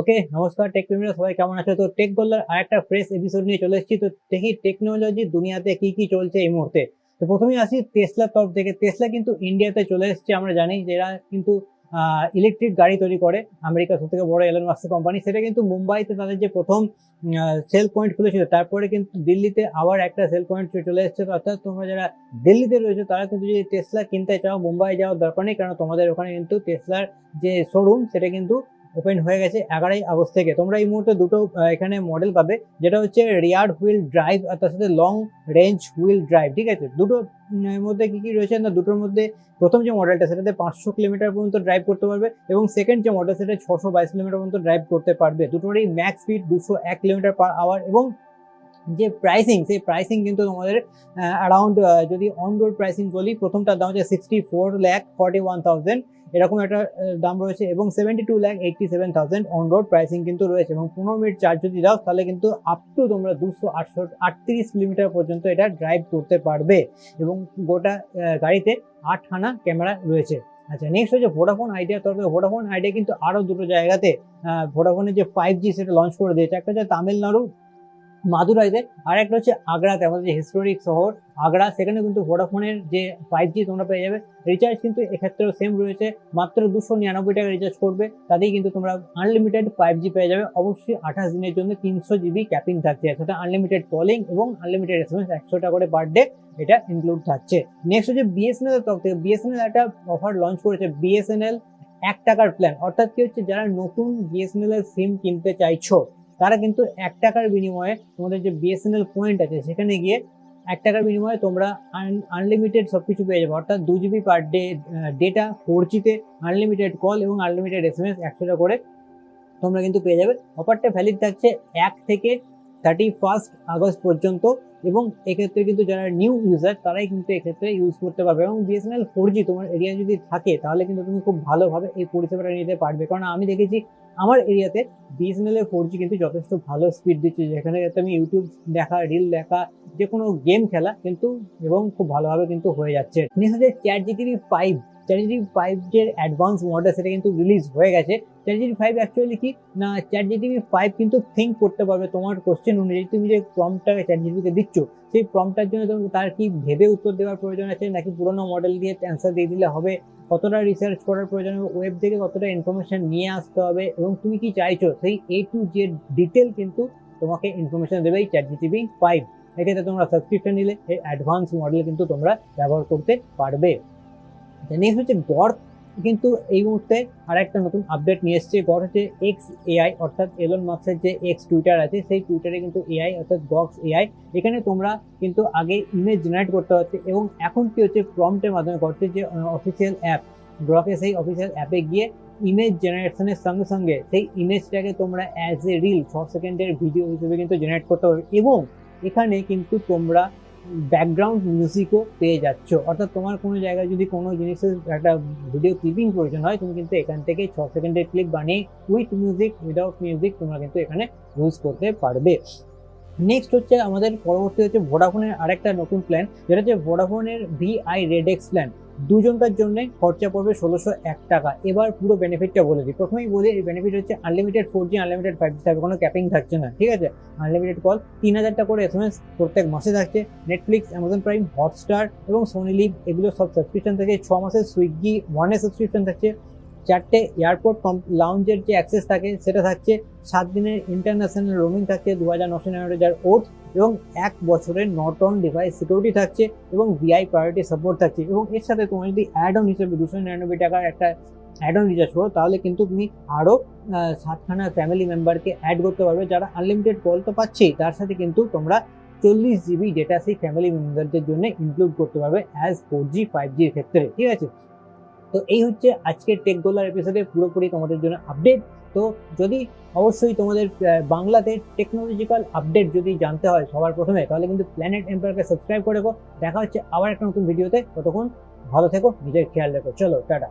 ওকে, নমস্কার টেক প্রেমীরা সবাই, কেমন আছে? তো টেক গোল্লার আর একটা ফ্রেশ এপিসোড নিয়ে চলে এসেছি। তো দেখি টেকনোলজি দুনিয়াতে কি কি চলছে এই মুহূর্তে। তো প্রথমেই আসি টেসলার তরফ থেকে। টেসলা কিন্তু ইন্ডিয়াতে চলে এসেছে, আমরা জানি যে এরা কিন্তু ইলেকট্রিক গাড়ি তৈরি করে। আমেরিকার সব থেকে বড় এলন মাস্ক কোম্পানি সেটা কিন্তু মুম্বাইতে তাদের যে প্রথম সেল পয়েন্ট খুলেছিল, তারপরে কিন্তু দিল্লিতে আবার একটা সেল পয়েন্ট চলে এসেছে। অর্থাৎ তোমরা যারা দিল্লিতে রয়েছে, তারা কিন্তু যদি টেসলা কিনতে চাও, মুম্বাই যাওয়ার দরকার নেই। কারণ তোমাদের ওখানে কিন্তু টেসলার যে শোরুম সেটা কিন্তু ওপেন হয়ে গেছে এগারোই আগস্ট থেকে। তোমরা এই মুহূর্তে দুটো এখানে মডেল পাবে। যেটা হচ্ছে রিয়ার হুইল ড্রাইভ আর তার সাথে লং রেঞ্জ হুইল ড্রাইভ ঠিক আছে? দুটো মধ্যে কি কি রয়েছে না, দুটোর মধ্যে প্রথম যে মডেলটা সেটাতে পাঁচশো কিলোমিটার পর্যন্ত ড্রাইভ করতে পারবে এবং সেকেন্ড যে মডেল সেটা ছশো বাইশ কিলোমিটার পর্যন্ত ড্রাইভ করতে পারবে। দুটোরই ম্যাক্স স্পিড দুশো এক কিলোমিটার পার আওয়ার এবং যে প্রাইসিং সেই প্রাইসিং কিন্তু তোমাদের অ্যারাউন্ড যদি অন রোড প্রাইসিং বলি, প্রথমটার দাম হচ্ছে sixty four lakh forty one thousand এরকম একটা দাম রয়েছে এবং seventy two lakh eighty seven thousand on road pricing কিন্তু রয়েছে এবং পনেরো মিনিট চার্জ যদি দাও, তাহলে কিন্তু আপ টু তোমরা দুশো আটশো আটত্রিশ কিলোমিটার পর্যন্ত এটা ড্রাইভ করতে পারবে এবং গোটা গাড়িতে আটখানা ক্যামেরা রয়েছে। আচ্ছা নেক্সট হচ্ছে ভোডাফোন আইডিয়া তরফে ভোডাফোন আইডিয়া কিন্তু আরও দুটো জায়গাতে ভোডাফোনের যে ফাইভ জি সেটা লঞ্চ করে দিয়েছে। একটা হচ্ছে তামিলনাড়ু মাদুরাইতে আর একটা হচ্ছে আগ্রাতে, আমাদের যে হিস্টোরিক শহর, আগ্রা, সেখানে কিন্তু ভোডাফোনের যে ফাইভ জি তোমরা পেয়ে যাবে। রিচার্জ কিন্তু এক্ষেত্রেও সেম রয়েছে, মাত্র দুশো নিরানব্বই টাকা রিচার্জ করবে, তাতেই কিন্তু তোমরা আনলিমিটেড ফাইভ জি পেয়ে যাবে। অবশ্যই আঠাশ দিনের জন্য তিনশো জিবি ক্যাপিং থাকছে সেটা আনলিমিটেড কলিং এবং আনলিমিটেড এস এম এস একশো টাকা করে পার ডে এটা ইনক্লুড থাকছে। নেক্সট হচ্ছে বিএসএনএল এর তরফ থেকে বিএসএনএল একটা অফার লঞ্চ করেছে বিএসএনএল এক টাকার প্ল্যান অর্থাৎ কি হচ্ছে, যারা নতুন বিএসএনএল এর সিম কিনতে চাইছো তারা কিন্তু এক টাকার বিনিময়ে তোমাদের যে বিএসএনএল পয়েন্ট আছে, সেখানে গিয়ে এক টাকার বিনিময়ে তোমরা আনলিমিটেড সব কিছু পেয়ে যাবে। অর্থাৎ দু GB per day data four জিতে আনলিমিটেড কল এবং আনলিমিটেড এস এম এস একশোটা করে তোমরা কিন্তু পেয়ে যাবে। অফারটা ভ্যালিড থাকছে এক থেকে থার্টি ফার্স্ট আগস্ট পর্যন্ত। এবং এক্ষেত্রে কিন্তু যারা নিউ ইউজার তারাই কিন্তু এক্ষেত্রে ইউজ করতে পারবে। এবং বিএসএনএল ফোর জি তোমার এরিয়া যদি থাকে, তাহলে কিন্তু তুমি খুব ভালোভাবে এই পরিষেবাটা নিতে পারবে। কারণ আমি দেখেছি আমার এরিয়াতে বিএসএনএল এর ফোর জি কিন্তু যথেষ্ট ভালো স্পিড দিচ্ছে। যেখানে তুমি ইউটিউব দেখা রিল দেখা যে কোনো গেম খেলা কিন্তু এবং খুব ভালোভাবে কিন্তু হয়ে যাচ্ছে। নেক্সট হচ্ছে chat GPT five chat GPT five যে অ্যাডভান্স মডেল সেটা কিন্তু রিলিজ হয়ে গেছে। চ্যাট জিটিভি ফাইভ অ্যাকচুয়ালি কি? না চ্যাট জিটিভি ফাইভ কিন্তু থিঙ্ক করতে পারবে। তোমার কোশ্চেন অনুযায়ী তুমি যে প্রমটাকে চ্যাট জিটিভিকে দিচ্ছ, সেই প্রমটার জন্য তুমি তার কি ভেবে উত্তর দেওয়ার প্রয়োজন আছে? নাকি পুরোনো মডেল দিয়ে অ্যান্সার দিয়ে দিলে হবে? কতটা রিসার্চ করার প্রয়োজন হবে? ওয়েব থেকে কতটা ইনফরমেশন নিয়ে আসতে হবে? এবং তুমি কি চাইছো? সেই এ টু যে ডিটেল কিন্তু তোমাকে ইনফরমেশন দেবে এই চ্যাট জিটিভি ফাইভ এক্ষেত্রে তোমরা সাবস্ক্রিপশন নিলে, এই অ্যাডভান্স মডেল কিন্তু তোমরা ব্যবহার করতে পারবে। নেক্সট হচ্ছে গড়। কিন্তু এই মুহূর্তে আর একটা নতুন আপডেট নিয়ে এসছে। গড় হচ্ছে এক্স এআই অর্থাৎ এলন মার্কসের যে এক্স টুইটার আছে, সেই টুইটারে কিন্তু এআই অর্থাৎ গক্স এআই এখানে তোমরা কিন্তু আগে ইমেজ জেনারেট করতে হচ্ছে এবং এখন কি হচ্ছে প্রম্পটের মাধ্যমে করছে যে অফিসিয়াল অ্যাপ গ্রকে সেই অফিসিয়াল অ্যাপে গিয়ে ইমেজ জেনারেশনের সঙ্গে সঙ্গে সেই ইমেজটাকে তোমরা অ্যাজ এ রিল ছ সেকেন্ডের ভিডিও হিসেবে কিন্তু জেনারেট করতে পারবে। এবং এখানে কিন্তু তোমরা ব্যাকগ্রাউন্ড মিউজিকও পেয়ে যাচ্ছ। অর্থাৎ তোমার কোনো জায়গায় যদি কোনো জিনিসের একটা ভিডিও ক্লিপিং প্রয়োজন হয়, তুমি কিন্তু এখান থেকে ছ সেকেন্ডের ক্লিপ বানিয়ে উইথ মিউজিক উইদাউট মিউজিক তোমরা কিন্তু এখানে ইউজ করতে পারবে। নেক্সট হচ্ছে আমাদের পরবর্তী হচ্ছে ভোডাফোনের আরেকটা নতুন প্ল্যান যেটা হচ্ছে ভোডাফোনের ভিআই রেডেক্স প্ল্যান দুজনকার জন্য খরচা পড়বে ষোলোশো এক টাকা। এবার পুরো বেনিফিটটা বলে দিই। প্রথমেই বলি, এই বেনিফিট হচ্ছে unlimited four G unlimited five G থাকবে কোনো ক্যাপিং থাকছে না, ঠিক আছে? আনলিমিটেড কল তিন হাজার টাকা করে এস এম এস প্রত্যেক মাসে থাকছে। নেটফ্লিক্স অ্যামাজন প্রাইম হটস্টার এবং সোনি লিভ এগুলো সব সাবস্ক্রিপশন থাকে ছ মাসের সুইগি ওয়ানে সাবস্ক্রিপশন থাকছে। চারটে এয়ারপোর্ট কম লাউঞ্জের যে অ্যাক্সেস থাকে, সেটা থাকছে সাত দিনের ইন্টারন্যাশনাল রোমিং থাকছে দু হাজার নশো নিরানব্বই হাজার ওট এবং এক বছরের নট অন ডিভাইস সিকিউরিটি থাকছে এবং ভিআই প্রায়োরিটি সাপোর্ট থাকছে। এবং এর সাথে তোমার যদি অ্যাড অন হিসেবে দুশো নিরানব্বই টাকার একটা অ্যাড অন রিচার্জ করো, তাহলে কিন্তু তুমি আরও সাতখানা ফ্যামিলি মেম্বারকে অ্যাড করতে পারবে যারা আনলিমিটেড কল তো পাচ্ছেই। তার সাথে কিন্তু তোমরা চল্লিশ জিবি ডেটা সেই ফ্যামিলি মেম্বারদের জন্য ইনক্লুড করতে পারবে অ্যাজ ফোর জি ফাইভ জির ক্ষেত্রে। ঠিক আছে? তো এই হচ্ছে আজকের টেক গোলার এপিসোডে পুরোপুরি তোমাদের জন্য আপডেট তো যদি অবশ্যই তোমাদের বাংলাতে টেকনোলজিক্যাল আপডেট যদি জানতে হয় সবার প্রথমে, তাহলে কিন্তু প্ল্যানেট এম্পায়ারকে সাবস্ক্রাইব করে দেখা হচ্ছে আবার একটা নতুন ভিডিওতে ততক্ষণ ভালো থেকো, নিজের খেয়াল রেখো। চলো, টাটা।